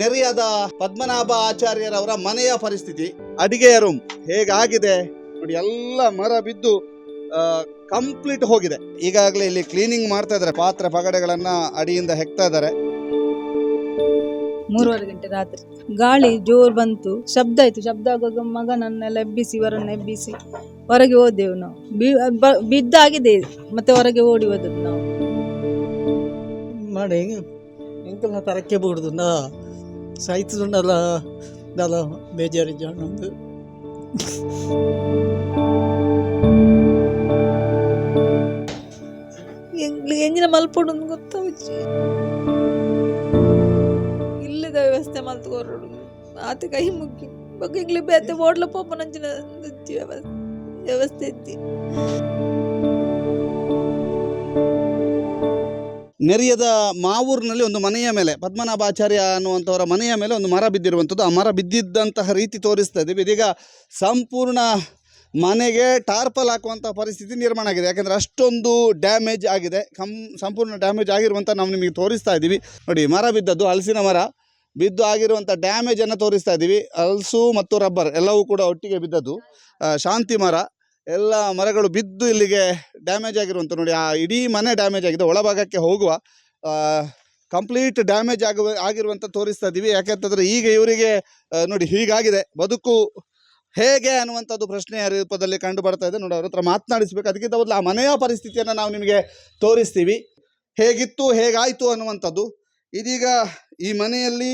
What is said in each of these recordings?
ನೆರೆಯಾದ ಪದ್ಮನಾಭ ಆಚಾರ್ಯರವರ ಮನೆಯ ಪರಿಸ್ಥಿತಿ, ಅಡಿಗೆಯ ರೂಮ್ ಹೇಗಾಗಿದೆ? ನೋಡಿ, ಎಲ್ಲ ಮರ ಬಿದ್ದು ಕಂಪ್ಲೀಟ್ ಹೋಗಿದೆ. ಈಗಾಗಲೇ ಇಲ್ಲಿ ಕ್ಲೀನಿಂಗ್ ಮಾಡ್ತಾ ಇದ್ದಾರೆ, ಪಾತ್ರೆ ಪಗಡೆಗಳನ್ನ ಅಡಿಯಿಂದ ಹೆಕ್ತಾ ಇದ್ದಾರೆ. ಮೂರುವರೆ ಗಂಟೆ ರಾತ್ರಿ. ಗಾಳಿ ಜೋರು ಬಂತು. ಶಬ್ದ ಆಯ್ತು. ಶಬ್ದ ಆಗುವಾಗ ಮಗನನ್ನೆಲ್ಲ ಎಬ್ಬಿಸಿ ಇವರನ್ನ ಎಬ್ಬಿಸಿ ಹೊರಗೆ ಹೋದೆವು ನಾವು. ಬಿದ್ದಾಗಿದೆ. ಮತ್ತೆ ಹೊರಗೆ ಓಡಿ ಹೋದದ್ದು ನಾವು. ಮಾಡಿ ಎಂಕಲ್ನ ತರಕ್ಕೆ ಬಿಡುದು? ನಾ ಸಾಯ್ತದಲ್ಲ ದಲ ಬೇಜಾರಿ ನಮ್ದು ಎಂಗ್ಲಿ, ಎಂಜಿನ ಮಲ್ಪೊಡು ಗೊತ್ತಾವುಚ್ಚಿ ಇತ್ತಿ ನೆರೆಯದ ಮಾವೂರಿನಲ್ಲಿ ಒಂದು ಮನೆಯ ಮೇಲೆ, ಪದ್ಮನಾಭಾಚಾರ್ಯ ಅನ್ನುವಂಥವರ ಮನೆಯ ಮೇಲೆ ಒಂದು ಮರ ಬಿದ್ದಿರುವಂಥದ್ದು. ಆ ಮರ ಬಿದ್ದಿದ್ದಂತಹ ರೀತಿ ತೋರಿಸ್ತಾ ಇದ್ದೀವಿ ಇದೀಗ ಸಂಪೂರ್ಣ ಮನೆಗೆ ಟಾರ್ಪಲ್ ಹಾಕುವಂಥ ಪರಿಸ್ಥಿತಿ ನಿರ್ಮಾಣ ಆಗಿದೆ. ಯಾಕೆಂದರೆ ಅಷ್ಟೊಂದು ಡ್ಯಾಮೇಜ್ ಆಗಿದೆ. ಸಂಪೂರ್ಣ ಡ್ಯಾಮೇಜ್ ಆಗಿರುವಂಥ ನಾವು ನಿಮಗೆ ತೋರಿಸ್ತಾ ಇದ್ದೀವಿ. ನೋಡಿ, ಮರ ಬಿದ್ದದ್ದು ಹಲಸಿನ ಮರ. ಬಿದ್ದು ಆಗಿರುವಂಥ ಡ್ಯಾಮೇಜನ್ನು ತೋರಿಸ್ತಾ ಇದ್ದೀವಿ ಹಲಸು ಮತ್ತು ರಬ್ಬರ್ ಎಲ್ಲವೂ ಕೂಡ ಒಟ್ಟಿಗೆ ಬಿದ್ದದ್ದು. ಶಾಂತಿ ಮರ, ಎಲ್ಲ ಮರಗಳು ಬಿದ್ದು ಇಲ್ಲಿಗೆ ಡ್ಯಾಮೇಜ್ ಆಗಿರುವಂಥ ನೋಡಿ, ಆ ಇಡೀ ಮನೆ ಡ್ಯಾಮೇಜ್ ಆಗಿದೆ. ಒಳಭಾಗಕ್ಕೆ ಹೋಗುವ ಕಂಪ್ಲೀಟ್ ಡ್ಯಾಮೇಜ್ ಆಗುವ ಆಗಿರುವಂಥ ತೋರಿಸ್ತಾ ಇದ್ದೀವಿ ಯಾಕೆಂತಂದರೆ ಈಗ ಇವರಿಗೆ ನೋಡಿ ಹೀಗಾಗಿದೆ. ಬದುಕು ಹೇಗೆ ಅನ್ನುವಂಥದ್ದು ಪ್ರಶ್ನೆಯ ರೂಪದಲ್ಲಿ ಕಂಡು ಬರ್ತಾ ಇದೆ. ನೋಡಿ, ಅವ್ರ ಹತ್ರ ಮಾತನಾಡಿಸ್ಬೇಕು. ಅದಕ್ಕಿಂತ ಮೊದಲು ಆ ಮನೆಯ ಪರಿಸ್ಥಿತಿಯನ್ನು ನಾವು ನಿಮಗೆ ತೋರಿಸ್ತೀವಿ. ಹೇಗಿತ್ತು, ಹೇಗಾಯಿತು ಅನ್ನುವಂಥದ್ದು. ಇದೀಗ ಈ ಮನೆಯಲ್ಲಿ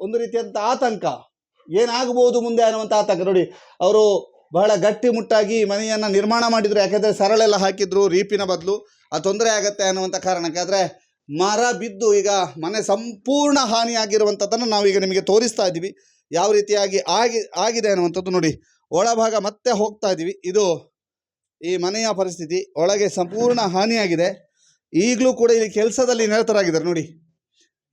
ಒಂದು ರೀತಿಯಾದಂಥ ಆತಂಕ. ಏನಾಗಬಹುದು ಮುಂದೆ ಅನ್ನುವಂಥ ಆತಂಕ. ನೋಡಿ, ಅವರು ಬಹಳ ಗಟ್ಟಿಮುಟ್ಟಾಗಿ ಮನೆಯನ್ನು ನಿರ್ಮಾಣ ಮಾಡಿದರು. ಯಾಕೆಂದರೆ ಸರಳೆಲ್ಲ ಹಾಕಿದ್ರು, ರೀಪಿನ ಬದಲು. ಆ ತೊಂದರೆ ಆಗುತ್ತೆ ಅನ್ನುವಂಥ ಕಾರಣಕ್ಕೆ. ಆದರೆ ಮರ ಬಿದ್ದು ಈಗ ಮನೆ ಸಂಪೂರ್ಣ ಹಾನಿಯಾಗಿರುವಂಥದ್ದನ್ನು ನಾವೀಗ ನಿಮಗೆ ತೋರಿಸ್ತಾ ಇದ್ದೀವಿ. ಯಾವ ರೀತಿಯಾಗಿ ಆಗಿ, ಆಗಿದೆ ಅನ್ನುವಂಥದ್ದು ನೋಡಿ. ಒಳಭಾಗ ಮತ್ತೆ ಹೋಗ್ತಾ ಇದ್ದೀವಿ. ಇದು ಈ ಮನೆಯ ಪರಿಸ್ಥಿತಿ. ಒಳಗೆ ಸಂಪೂರ್ಣ ಹಾನಿಯಾಗಿದೆ. ಈಗಲೂ ಕೂಡ ಇಲ್ಲಿ ಕೆಲಸದಲ್ಲಿ ನಿರತರಾಗಿದ್ದಾರೆ. ನೋಡಿ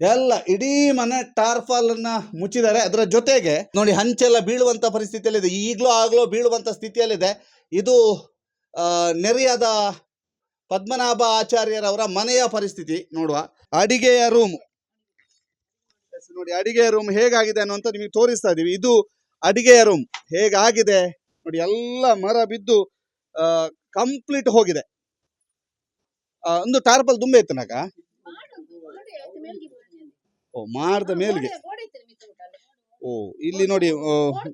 ಎಲ್ಲ ಇಡೀ ಮನೆ ಟಾರ್ಫಾಲನ್ನ ಮುಚ್ಚಿದ್ದಾರೆ. ಅದರ ಜೊತೆಗೆ ನೋಡಿ ಹಂಚೆಲ್ಲ ಬೀಳುವಂತ ಪರಿಸ್ಥಿತಿಯಲ್ಲಿದೆ. ಈಗಲೂ ಆಗ್ಲೋ ಬೀಳುವಂತ ಸ್ಥಿತಿಯಲ್ಲಿದೆ. ಇದು ನೆರೆಯದ ಪದ್ಮನಾಭ ಆಚಾರ್ಯರವರ ಮನೆಯ ಪರಿಸ್ಥಿತಿ ನೋಡುವ. ಅಡಿಗೆಯ ರೂಮ್ ನೋಡಿ ಅಡಿಗೆಯ ರೂಮ್ ಹೇಗಾಗಿದೆ ಅನ್ನುವಂತ ನಿಮಗೆ ತೋರಿಸ್ತಾ ಇದೀವಿ ಇದು ಅಡಿಗೆಯ ರೂಮ್ ಹೇಗಾಗಿದೆ? ನೋಡಿ ಎಲ್ಲ ಮರ ಬಿದ್ದು ಕಂಪ್ಲೀಟ್ ಹೋಗಿದೆ. ಒಂದು ಟಾರ್ಪಲ್ ತುಂಬೆ ಇತ್ತನಾಗ ಓ ಮಾರ್ದ ಮೇಲ್ಗೆ. ಓ ಇಲ್ಲಿ ನೋಡಿ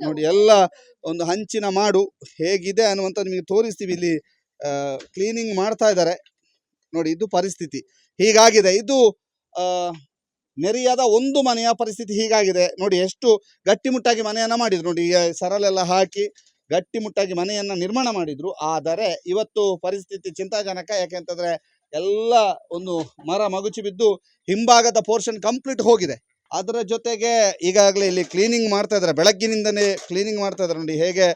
ನೋಡಿ ಎಲ್ಲ ಒಂದು ಹಂಚಿನ ಮಾಡು. ಹೇಗಿದೆ ಅನ್ನುವಂಥ ನಿಮಗೆ ತೋರಿಸ್ತೀವಿ ಇಲ್ಲಿ. ಕ್ಲೀನಿಂಗ್ ಮಾಡ್ತಾ ಇದ್ದಾರೆ. ನೋಡಿ ಇದು ಪರಿಸ್ಥಿತಿ. ಹೀಗಾಗಿದೆ. ಇದು ನೆರೆಯಾದ ಒಂದು ಮನೆಯ ಪರಿಸ್ಥಿತಿ ಹೀಗಾಗಿದೆ. ನೋಡಿ ಎಷ್ಟು ಗಟ್ಟಿಮುಟ್ಟಾಗಿ ಮನೆಯನ್ನು ಮಾಡಿದ್ರು. ನೋಡಿ ಸರಳೆಲ್ಲ ಹಾಕಿ ಗಟ್ಟಿಮುಟ್ಟಾಗಿ ಮನೆಯನ್ನು ನಿರ್ಮಾಣ ಮಾಡಿದ್ರು. ಆದರೆ ಇವತ್ತು ಪರಿಸ್ಥಿತಿ ಚಿಂತಾಜನಕ. ಯಾಕೆಂತಂದ್ರೆ ಎಲ್ಲ ಒಂದು ಮರ ಮಗುಚಿ ಬಿದ್ದು ಹಿಂಭಾಗದ ಪೋರ್ಷನ್ ಕಂಪ್ಲೀಟ್ ಹೋಗಿದೆ. ಅದರ ಜೊತೆಗೆ ಈಗಾಗಲೇ ಇಲ್ಲಿ ಕ್ಲೀನಿಂಗ್ ಮಾಡ್ತಾ ಇದ್ದಾರೆ. ಬೆಳಗ್ಗಿನಿಂದನೇ ಕ್ಲೀನಿಂಗ್ ಮಾಡ್ತಾ ಇದ್ದಾರೆ ನೋಡಿ ಹೇಗೆ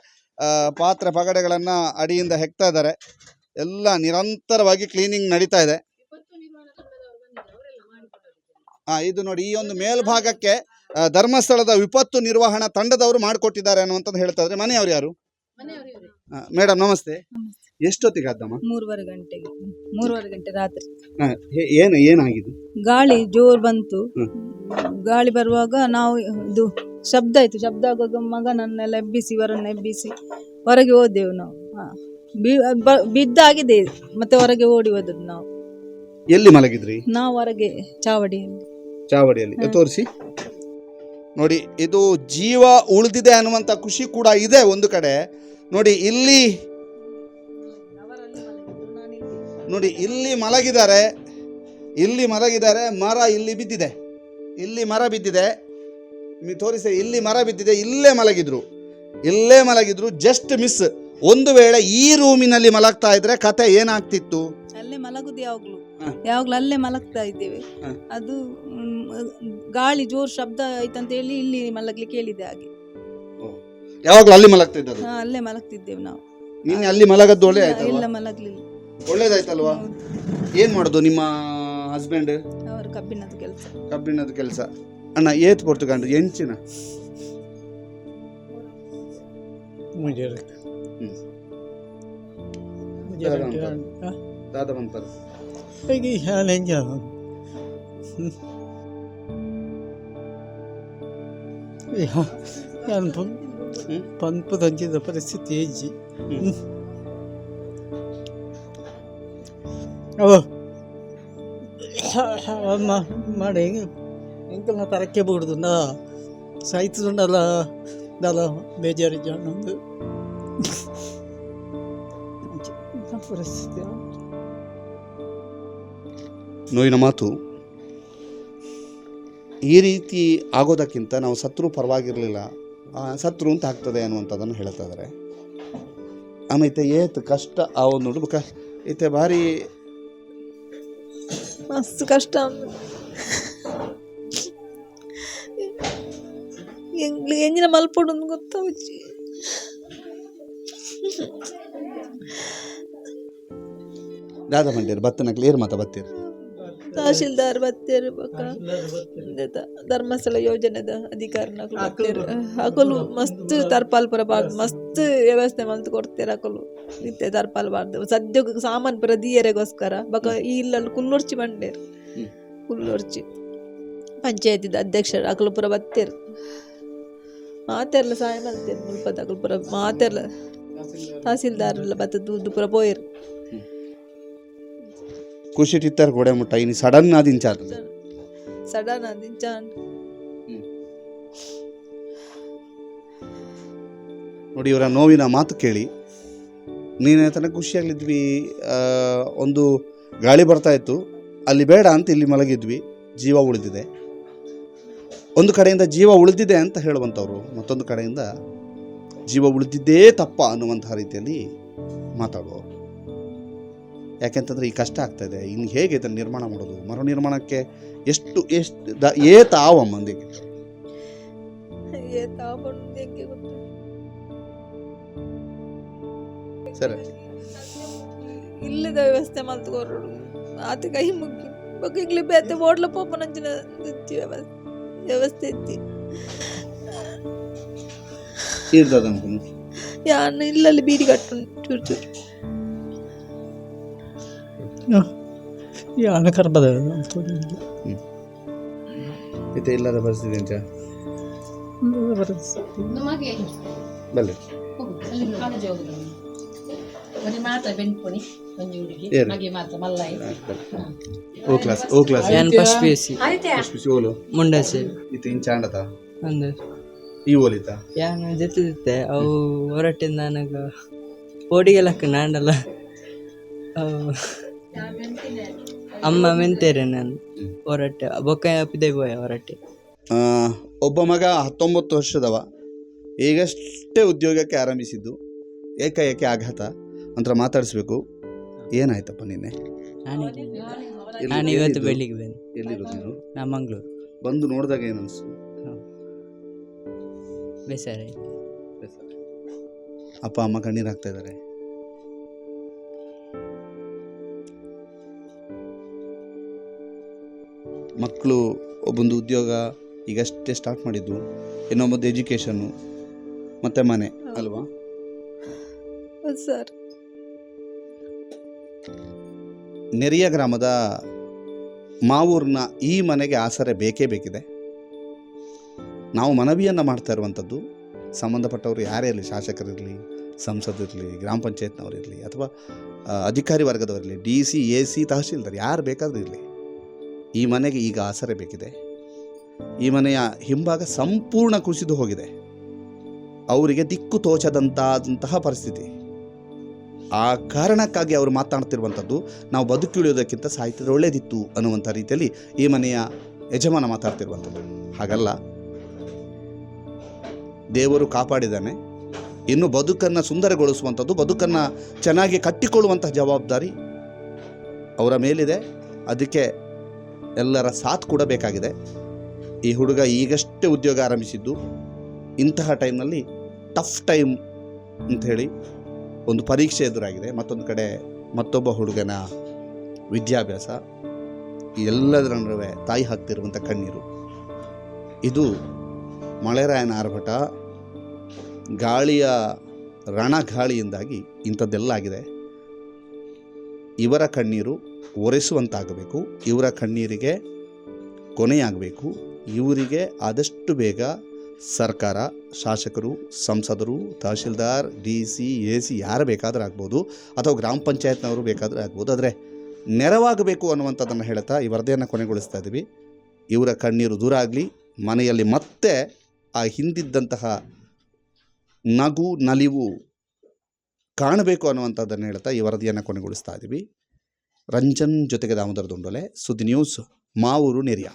ಪಾತ್ರೆ ಪಗಡೆಗಳನ್ನ ಅಡಿಯಿಂದ ಹೆಕ್ತಾ ಇದ್ದಾರೆ. ಎಲ್ಲ ನಿರಂತರವಾಗಿ ಕ್ಲೀನಿಂಗ್ ನಡೀತಾ ಇದೆ. ಆ, ಇದು ನೋಡಿ ಈ ಒಂದು ಮೇಲ್ಭಾಗಕ್ಕೆ ಧರ್ಮಸ್ಥಳದ ವಿಪತ್ತು ನಿರ್ವಹಣಾ ತಂಡದವರು ಮಾಡಿಕೊಟ್ಟಿದ್ದಾರೆ ಅನ್ನುವಂಥದ್ದು ಹೇಳ್ತಾ ಇದ್ದಾರೆ. ಮನೆಯವರು ಯಾರು? ಮೇಡಮ್ ನಮಸ್ತೆ. ಎಷ್ಟೊತ್ತಿಗೆ ಆದ್ದಮ್ಮ? ಮೂರುವರೆ ಗಂಟೆಗೆ. ಮೂರುವರೆ ಗಂಟೆ ರಾತ್ರಿ. ಆ, ಹೇ- ಏನು ಏನಾಗಿದೆ? ಗಾಳಿ ಜೋರ್ ಬಂತು. ಹ್ಮ್. ಗಾಳಿ ಬರುವಾಗ ನಾವು ಇದು ಶಬ್ದ ಆಯ್ತು. ಶಬ್ದ ಆಗುವಾಗ ಮಗನನ್ನೆಲ್ಲ ಎಬ್ಬಿಸಿ ಇವರನ್ನ ಎಬ್ಬಿಸಿ ಹೊರಗೆ ಹೋದೆವು ನಾವು. ಹಾ. ಬಿ- ಬ- ಬಿದ್ದಾಗಿದೆ. ಮತ್ತೆ ಹೊರಗೆ ಓಡಿ ಹೋದದ್ದು ನಾವು. ಎಲ್ಲಿ ಮಲಗಿದ್ರಿ? ನಾವು ಹೊರಗೆ ಚಾವಡಿಯಲ್ಲಿ. ಚಾವಡಿಯಲ್ಲಿ. ತೋರಿಸಿ. ನೋಡಿ ಇದು ಜೀವ ಉಳಿದಿದೆ ಅನ್ನುವಂಥ ಖುಷಿ ಕೂಡ ಇದೆ ಒಂದು ಕಡೆ. ನೋಡಿ ಇಲ್ಲಿ ನೋಡಿ ಇಲ್ಲಿ ಮಲಗಿದ್ದಾರೆ ಇಲ್ಲಿ ಮಲಗಿದ್ದಾರೆ ಮರ ಇಲ್ಲಿ ಬಿದ್ದಿದೆ. ಇಲ್ಲಿ ಮರ ಬಿದ್ದಿದೆ. ನೀವು ತೋರಿಸಿ ಇಲ್ಲಿ ಮರ ಬಿದ್ದಿದೆ ಇಲ್ಲೇ ಮಲಗಿದ್ರು. ಇಲ್ಲೇ ಮಲಗಿದ್ರು ಜಸ್ಟ್ ಮಿಸ್ ಒಂದು ವೇಳೆ ಈ ರೂಮಿನಲ್ಲಿ ಮಲಗ್ತಾ ಇದ್ರೆ ಕತೆ ಏನಾಗ್ತಿತ್ತು? ಅಲ್ಲೇ ಮಲಗುದು ಯಾವಾಗ್ಲೂ. ಯಾವಾಗ್ಲೂ ಅಲ್ಲೇ ಮಲಗ್ತಾ ಇದ್ದೇವೆ. ಅದು ಗಾಳಿ ಜೋರ್ ಶಬ್ದ ಆಯ್ತಂತ ಹೇಳಿ ಇಲ್ಲಿ ಮಲಗ್ಲಿಕ್ಕೆ ಹೇಳಿದೆ ಹಾಗೆ. ಯಾವಾಗಲೂ ಅಲ್ಲಿ ಮಲಗ್ತಿದ್ದದ್ದು ಹಾ, ಅಲ್ಲೇ ಮಲಗ್ತಿದ್ದೇವೆ ನಾವು ನಿನ್ನೆ ಅಲ್ಲಿ ಮಲಗದ್ದು ಒಳ್ಳೆ ಆಯ್ತು ಆಯ್ತಲ್ವಾ ಇಲ್ಲ ಮಲಗ್ಲಿಲ್ಲ ಒಳ್ಳೇದಾಯ್ತಲ್ವಾ ಏನು ಮಾಡೋದು ನಿಮ್ಮ ಹಸ್ಬೆಂಡ್ ಅವರು ಕಬ್ಬಿಣದ ಕೆಲಸ ಕಬ್ಬಿಣದ ಕೆಲಸ ಅಣ್ಣ ಏತ್ ಕಂಡು ಎಂಚಿನ ಮುಂಜಾನೆ ಹ್ಮ್. ದಾದ? ಪನ್ಪು ದಂಚಿದ ಪರಿಸ್ಥಿತಿ ಹೆಜ್ಜಿ ಹ್ಮ್. ಅವ. ಅಮ್ಮ ಮಾಡಿ. ಎಂಕಲ್ನ ತರಕ್ಕೆ ಬಿಡುದು? ನಾ ಸಾಯ್ತದುಂಡಲ್ಲ ದಲ ಬೇಜಾರಿ ಜಾಣೊಂದು ಪರಿಸ್ಥಿತಿ ನೋವಿನ ಮಾತು. ಈ ರೀತಿ ಆಗೋದಕ್ಕಿಂತ ನಾವು ಸತ್ರು ಪರವಾಗಿರಲಿಲ್ಲ. ಸತ್ರು ಅಂತ ಆಗ್ತದೆ ಅನ್ನುವಂಥದ್ದನ್ನು ಹೇಳ್ತಾ ಇದ್ದಾರೆ. ಆಮೇಲೆ ಏತ್ ಕಷ್ಟ ಆ ಒಂದು ಕ ಈತ ಭಾರಿ ಮಸ್ತ್ ಕಷ್ಟ ಎಂಜಿನ ಮಲ್ಪೊಡು ಉಚ್ಚಿ ದಾದ ಮಂಡ್ಯರು ಬತ್ತನ ಕ್ಲಿಯರ್ ಮಾತಾ ಬತ್ತೀರಿ? ತಹಶೀಲ್ದಾರ್ ಬತ್ತೇರು ಬೊಕ ಇಂದೆತ ಧರ್ಮಸ್ಥಳ ಯೋಜನೆದ ಅಧಿಕಾರಿನಕಲು ಬತ್ತೇರು ಅಕಲು ಮಸ್ತ್ ತರ್ಪಾಲ್ ಪುರ ಬಾರ್ದು ಮಸ್ತ್ ವ್ಯವಸ್ಥೆ ಮಂತ್ ಕೊಡ್ತೇರು ಅಕಲು ನಿತ್ಯ ತರ್ಪಾಲ್ ಬಾರ್ದು ಸದ್ಯ ಸಾಮಾನ್ ಪುರ ದಿಯರೆಗೋಸ್ಕರ ಬಕ ಈ ಇಲ್ಲಲ್ಲಿ ಕುಲ್ಲೊರ್ಚಿ ಬಂಡೇರು. ಕುಲ್ಲೊರ್ಚಿ. ಪಂಚಾಯತಿದ ಅಧ್ಯಕ್ಷರು ಅಕಲು ಪುರ ಬತ್ತೇರು ಮಾತೇರ್ಲ ಸಹಾಯ ಮಲ್ತೇರ್ ಮುಲ್ಪದ ಅಕಲು ಪುರ. ಮಾತೆರ್ಲ ತಹಸೀಲ್ದಾರ್ ಎಲ್ಲ ಬತ್ತ ದೂದ್ ಪುರ ಪೋಯರು. ಖುಷಿ ಟಿತ್ತರ್ ಗೋಡೆ ಮುಟ್ಟ. ಇನ್ನು ಸಡನ್ సడన్ ಸಡನ್ ಅಂದಿಂಚಾನ್ ನೋಡಿ ಇವರ ನೋವಿನ ಮಾತು ಕೇಳಿ. ನೀನೇ ತನಕ ಖುಷಿಯಾಗಲಿದ್ವಿ. ಒಂದು ಗಾಳಿ ಬರ್ತಾ ಇತ್ತು. ಅಲ್ಲಿ ಬೇಡ ಅಂತ ಇಲ್ಲಿ ಮಲಗಿದ್ವಿ. ಜೀವ ಉಳಿದಿದೆ. ಒಂದು ಕಡೆಯಿಂದ ಜೀವ ಉಳಿದಿದೆ ಅಂತ ಹೇಳುವಂಥವ್ರು ಮತ್ತೊಂದು ಕಡೆಯಿಂದ ಜೀವ ಉಳಿದಿದ್ದೇ ತಪ್ಪ ಅನ್ನುವಂತಹ ರೀತಿಯಲ್ಲಿ ಮಾತಾಡುವವರು. ಯಾಕೆಂತಂದರೆ ಈ ಕಷ್ಟ ಆಗ್ತಾ ಇದೆ. ಇನ್ನು ಹೇಗೆ ಇದನ್ನು ನಿರ್ಮಾಣ ಮಾಡೋದು? ಮರು ನಿರ್ಮಾಣಕ್ಕೆ ಎಷ್ಟು ಎಷ್ಟು ದ ಏತ ಆವ ಮಂದಿಗೆ ಸರಿ. ಇಲ್ಲದ ವ್ಯವಸ್ಥೆ ಮಲ್ತುಕೋರು ಆತ ಕೈ ಮುಗ್ಗಿ ಬಗ್ಗಿಗ್ಲಿ ಬೇತೆ ಓಡ್ಲ ಪೋಪ ನಂಚಿನ ವ್ಯವಸ್ಥೆ ವ್ಯವಸ್ಥೆ ಇತ್ತಿ. ಇರ್ತದೆ ಯಾನ್ ಇಲ್ಲಲ್ಲಿ ಬೀಡಿ ಕಟ್ಟು ಚೂರು ಚೂರು. ಈ ಅಣಕರ ಬದ ಮತ್ತೆ ಇಲ್ಲದ ಪರಿಸ್ಥಿತಿ ಅಂತ ಬಲ್ಲೆ O class O class. First C ಓಲು ಮುಂಡಾಸೆ. ಇತ್ತು ಇಂಚಾಂಡತ ಈ ಓಲಿತ? ಯಾನ್ ಜೊತೆ ಅವು ಹೊರಟಿಂದ ನನಗ ಓಡಿಗೆಲಕ್ಕ ನಾಂಡಲ್ಲ. ಅವು ಅಮ್ಮ ಮೆಂತೇರೆ ನಾನು ಹೊರಟೆ. ಬೊಕ್ಕ ಪಿದೆ ಬೋಯ ಹೊರಟೆ. ಆ, ಒಬ್ಬ ಮಗ ಹತ್ತೊಂಬತ್ತು ವರ್ಷದವ. ಈಗಷ್ಟೇ ಉದ್ಯೋಗಕ್ಕೆ ಆರಂಭಿಸಿದ್ದು. ಏಕಾಏಕಿ ಆಘಾತ. ನಂತರ ಮಾತಾಡಿಸ್ಬೇಕು. ಏನಾಯ್ತಪ್ಪ ನಿನ್ನೆ? ಎಲ್ಲಿ- ನಾನು ಇವತ್ತು ಎಲ್ಲಿದ್ದು? ಬೆಳಿಗ್ಗೆ ಬಂದೆ. ಎಲ್ಲಿರೋದು ನೀನು ನಾ ಮಂಗ್ಳೂರು. ಬಂದು ನೋಡಿದಾಗ ಏನನ್ಸು? ಬೇಸರ ಅಪ್ಪ ಅಮ್ಮ ಕಣ್ಣೀರು ಹಾಕ್ತಾ ಇದ್ದಾರೆ ಮಕ್ಕಳು ಒಬ್ಬೊಂದು ಉದ್ಯೋಗ ಈಗಷ್ಟೇ ಸ್ಟಾರ್ಟ್ ಮಾಡಿದ್ದು ಇನ್ನೊಬ್ಬದ್ದು ಎಜುಕೇಷನ್ನು ಮತ್ತೆ ಮನೆ ಅಲ್ವಾ? ಸರ್. ನೆರಿಯ ಗ್ರಾಮದ ಮಾವೂರಿನ ಈ ಮನೆಗೆ ಆಸರೆ ಬೇಕೇ ಬೇಕಿದೆ. ನಾವು ಮನವಿಯನ್ನು ಮಾಡ್ತಾ ಇರುವಂಥದ್ದು ಸಂಬಂಧಪಟ್ಟವರು ಯಾರೇ ಇರಲಿ ಶಾಸಕರಿರಲಿ ಸಂಸದಿರಲಿ ಗ್ರಾಮ ಪಂಚಾಯತ್ನವರಿರಲಿ ಅಥವಾ ಅಧಿಕಾರಿ ವರ್ಗದವರಿರಲಿ D C A C tahsildar ಯಾರು ಬೇಕಾದರೂ ಇರಲಿ. ಈ ಮನೆಗೆ ಈಗ ಆಸರೆ ಬೇಕಿದೆ. ಈ ಮನೆಯ ಹಿಂಭಾಗ ಸಂಪೂರ್ಣ ಕುಸಿದು ಹೋಗಿದೆ. ಅವರಿಗೆ ದಿಕ್ಕು ತೋಚದಂತಹ ಪರಿಸ್ಥಿತಿ. ಆ ಕಾರಣಕ್ಕಾಗಿ ಅವರು ಮಾತಾಡ್ತಿರುವಂಥದ್ದು ನಾವು ಬದುಕುಳಿಯೋದಕ್ಕಿಂತ ಸಾಹಿತ್ಯದ ಒಳ್ಳೇದಿತ್ತು ಅನ್ನುವಂಥ ರೀತಿಯಲ್ಲಿ ಈ ಮನೆಯ ಯಜಮಾನ ಮಾತಾಡ್ತಿರುವಂಥದ್ದು ಹಾಗಲ್ಲ. ದೇವರು ಕಾಪಾಡಿದ್ದಾನೆ. ಇನ್ನು ಬದುಕನ್ನು ಸುಂದರಗೊಳಿಸುವಂಥದ್ದು, ಬದುಕನ್ನು ಚೆನ್ನಾಗಿ ಕಟ್ಟಿಕೊಳ್ಳುವಂತಹ ಜವಾಬ್ದಾರಿ ಅವರ ಮೇಲಿದೆ. ಅದಕ್ಕೆ ಎಲ್ಲರ ಸಾಥ್ ಕೂಡ ಬೇಕಾಗಿದೆ. ಈ ಹುಡುಗ ಈಗಷ್ಟೇ ಉದ್ಯೋಗ ಆರಂಭಿಸಿದ್ದು. ಇಂತಹ ಟೈಮ್ನಲ್ಲಿ ಟಫ್ ಟೈಮ್ ಅಂಥೇಳಿ ಒಂದು ಪರೀಕ್ಷೆ ಎದುರಾಗಿದೆ. ಮತ್ತೊಂದು ಕಡೆ ಮತ್ತೊಬ್ಬ ಹುಡುಗನ ವಿದ್ಯಾಭ್ಯಾಸ ಎಲ್ಲದರ ನಡುವೆ ತಾಯಿ ಹಾಕ್ತಿರುವಂಥ ಕಣ್ಣೀರು. ಇದು ಮಳೆರಾಯನ ಆರ್ಭಟ, ಗಾಳಿಯ ರಣಗಾಳಿಯಿಂದಾಗಿ ಇಂಥದ್ದೆಲ್ಲ ಆಗಿದೆ. ಇವರ ಕಣ್ಣೀರು ಒರೆಸುವಂತಾಗಬೇಕು. ಇವರ ಕಣ್ಣೀರಿಗೆ ಕೊನೆಯಾಗಬೇಕು. ಇವರಿಗೆ ಆದಷ್ಟು ಬೇಗ ಸರ್ಕಾರ, ಶಾಸಕರು, ಸಂಸದರು, tahsildar, D C, A C ಯಾರು ಬೇಕಾದರೂ ಆಗ್ಬೋದು, ಅಥವಾ ಗ್ರಾಮ ಪಂಚಾಯತ್ನವರು ಬೇಕಾದರೂ ಆಗ್ಬೋದು. ಆದರೆ ನೆರವಾಗಬೇಕು ಅನ್ನುವಂಥದ್ದನ್ನು ಹೇಳ್ತಾ ಈ ವರದಿಯನ್ನು ಕೊನೆಗೊಳಿಸ್ತಾ ಇದ್ದೀವಿ. ಇವರ ಕಣ್ಣೀರು ದೂರ ಆಗಲಿ. ಮನೆಯಲ್ಲಿ ಮತ್ತೆ ಆ ಹಿಂದಿದ್ದಂತಹ ನಗು, ನಲಿವು ಕಾಣಬೇಕು ಅನ್ನುವಂಥದ್ದನ್ನು ಹೇಳ್ತಾ ಈ ವರದಿಯನ್ನು ಕೊನೆಗೊಳಿಸ್ತಾ ಇದ್ದೀವಿ. ರಂಜನ್ ಜೊತೆಗೆ ದಾಮೋದರ ದುಂಡೋಲೆ ಸುದ್ದಿ ನ್ಯೂಸ್ ಮಾವೂರು ನೆರಿಯ.